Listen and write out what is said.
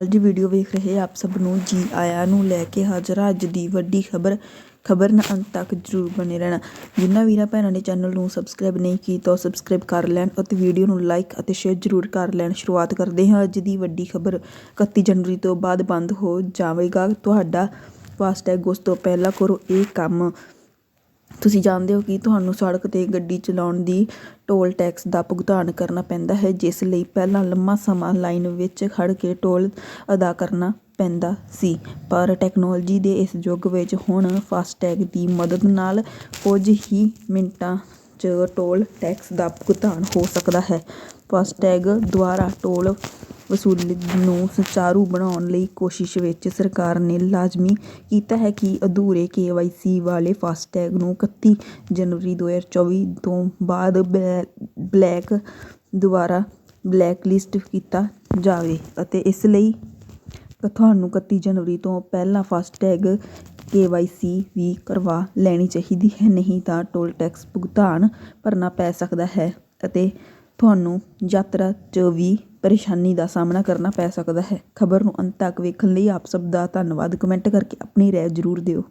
ਅੱਜ ਵੀਡੀਓ ਵੇਖ ਰਹੇ ਆਪ ਸਭ ਨੂੰ ਜੀ ਆਇਆਂ ਨੂੰ ਲੈ ਕੇ ਹਾਜ਼ਰ ਹਾਂ। ਅੱਜ ਦੀ ਵੱਡੀ ਖਬਰ ਖਬਰ ਨਾਲ ਅੰਤ ਤੱਕ ਜਰੂਰ ਬਣੇ ਰਹਿਣਾ। ਜਿਨ੍ਹਾਂ ਵੀਰਾਂ ਭੈਣਾਂ ਨੇ ਚੈਨਲ ਨੂੰ ਸਬਸਕ੍ਰਾਈਬ ਨਹੀਂ ਕੀਤਾ, ਉਹ ਸਬਸਕ੍ਰਾਈਬ ਕਰ ਲੈਣ ਅਤੇ ਵੀਡੀਓ ਨੂੰ ਲਾਈਕ ਅਤੇ ਸ਼ੇਅਰ ਜਰੂਰ ਕਰ ਲੈਣ। ਸ਼ੁਰੂਆਤ ਕਰਦੇ ਹਾਂ ਅੱਜ ਦੀ ਵੱਡੀ ਖਬਰ। 31 ਜਨਵਰੀ ਤੋਂ ਬਾਅਦ ਬੰਦ ਹੋ ਜਾਵੇਗਾ। ਤੁਹਾਡਾ ਫਾਸਟੈਗ ਉਸ ਤੋਂ ਪਹਿਲਾਂ ਕਰੋ ਇਹ ਕੰਮ। ਤੁਸੀਂ ਜਾਣਦੇ ਹੋ ਕਿ ਤੁਹਾਨੂੰ ਸੜਕ 'ਤੇ ਗੱਡੀ ਚਲਾਉਣ ਦੀ ਟੋਲ ਟੈਕਸ ਦਾ ਭੁਗਤਾਨ ਕਰਨਾ ਪੈਂਦਾ ਹੈ, ਜਿਸ ਲਈ ਪਹਿਲਾਂ ਲੰਮਾ ਸਮਾਂ ਲਾਈਨ ਵਿੱਚ ਖੜ੍ਹ ਕੇ ਟੋਲ ਅਦਾ ਕਰਨਾ ਪੈਂਦਾ ਸੀ। ਪਰ ਟੈਕਨੋਲਜੀ ਦੇ ਇਸ ਯੁੱਗ ਵਿੱਚ ਹੁਣ ਫਾਸਟੈਗ ਦੀ ਮਦਦ ਨਾਲ ਕੁਝ ਹੀ ਮਿੰਟਾਂ 'ਚ ਟੋਲ ਟੈਕਸ ਦਾ ਭੁਗਤਾਨ ਹੋ ਸਕਦਾ ਹੈ। ਫਾਸਟੈਗ ਦੁਆਰਾ ਟੋਲ ਵਸੂਲੀ ਨੂੰ ਸੁਚਾਰੂ ਬਣਾਉਣ ਲਈ ਕੋਸ਼ਿਸ਼ ਵਿੱਚ ਸਰਕਾਰ ਨੇ ਲਾਜ਼ਮੀ ਕੀਤਾ ਹੈ ਕਿ ਅਧੂਰੇ ਕੇਵਾਈਸੀ ਵਾਲੇ ਫਾਸਟੈਗ ਨੂੰ 31 ਜਨਵਰੀ 2024 ਤੋਂ ਬਾਅਦ ਬਲੈ ਬਲੈਕ ਦੁਆਰਾ ਬਲੈਕਲਿਸਟ ਕੀਤਾ ਜਾਵੇ ਅਤੇ ਇਸ ਲਈ ਤੁਹਾਨੂੰ 31 ਜਨਵਰੀ ਤੋਂ ਪਹਿਲਾਂ ਫਾਸਟੈਗ ਕੇਵਾਈਸੀ ਵੀ ਕਰਵਾ ਲੈਣੀ ਚਾਹੀਦੀ ਹੈ। ਨਹੀਂ ਤਾਂ ਟੋਲ ਟੈਕਸ ਭੁਗਤਾਨ ਭਰਨਾ ਪੈ ਸਕਦਾ ਹੈ ਅਤੇ ਤੁਹਾਨੂੰ ਯਾਤਰਾ 'ਚ ਵੀ ਪਰੇਸ਼ਾਨੀ ਦਾ ਸਾਹਮਣਾ ਕਰਨਾ ਪੈ ਸਕਦਾ ਹੈ। ਖਬਰ ਨੂੰ ਅੰਤ ਤੱਕ ਵੇਖਣ ਲਈ ਆਪ ਸਭ ਦਾ ਧੰਨਵਾਦ। ਕਮੈਂਟ ਕਰਕੇ ਆਪਣੀ ਰਾਏ ਜ਼ਰੂਰ ਦਿਓ।